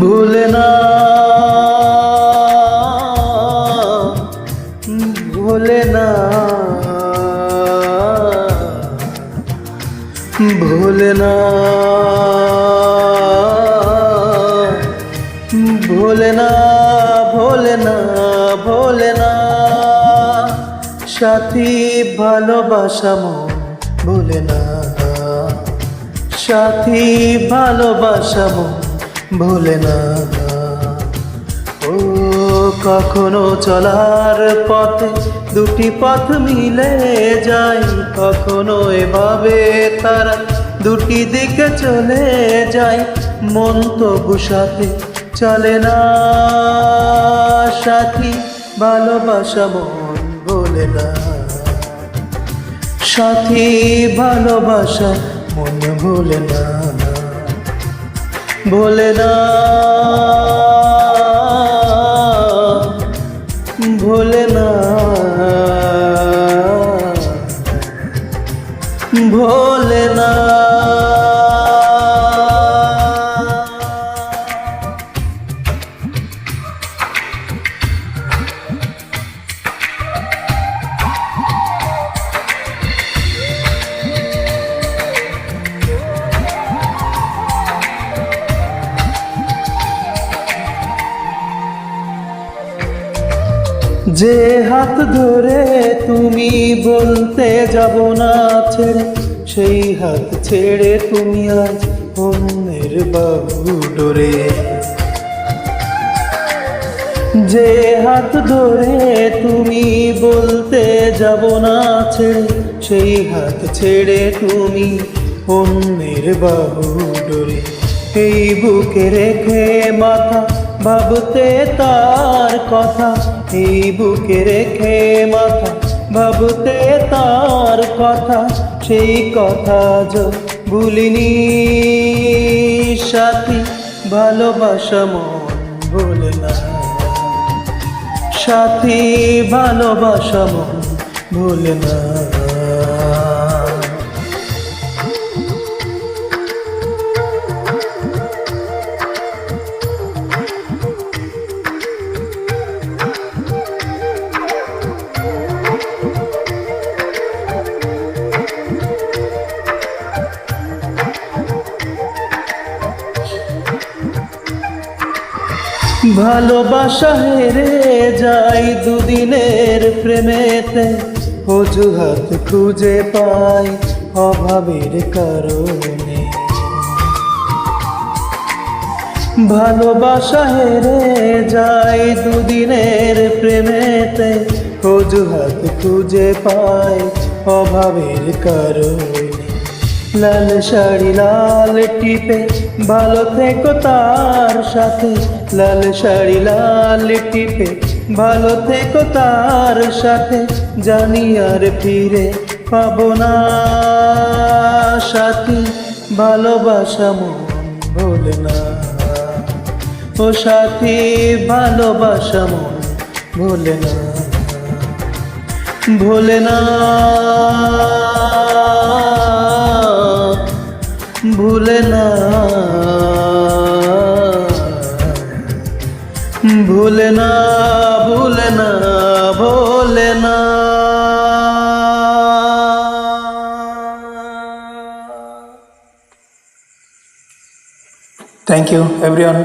ভুলে না। ভুলে না। ভুলে না। ভোলে না ভোলে না ভোলে না। সাথী ভালোবাসা মন ভুলে না। সাথী ভালোবাসা মন ভুলে না। ও, কখনো চলার পথে দুটি পথ মিলে যায়, কখনো এভাবে তারা দুটি দিকে চলে যায়। মন তবু সাথে চলে না, সাথী ভালোবাসা মন বলে না। সাথী ভালোবাসা মন ভোলে না। ভোলে না ভোলে যে হাত ধরে তুমি বলতে যাব না ছেড়ে, সেই হাত ছেড়ে তুমি আজ অন্যের বাবু ডোরে। যে হাত ধরে তুমি বলতে যাব না ছেড়ে, সেই হাত ছেড়ে তুমি অন্যের বাবু ডোরে। এই বুকে রেখে মাথা ভাবতে তার কথা এই বুকে রেখে মাথা ভাবতে তার কথা, সেই কথা যো ভুলিনি। সাথী, ভালোবাসা মন ভুলে না। সাথী, ভালোবাসা মন ভুলে না। ভালোবাসা হেরে যাই দুদিনের প্রেমেতে। অজুহাত খুঁজে পাই অভাবের কারণে। ভালোবাসা হেরে যাই দুদিনের প্রেমেতে। অজুহাত খুঁজে পাই অভাবের কারণে। লাল শাড়ি, লাল টিপে, ভালো থেকো তার সাথে। লাল শাড়ি, লাল টিপে, ভালো থেকো তার সাথে। জানি আর ফিরে পাবো না সাথী। ভালোবাসা মন ভোলে না। ও সাথী, ভালোবাসা মন ভোলে না। ভোলে না। ভুলে না ভুলে না ভোলে না। Thank you everyone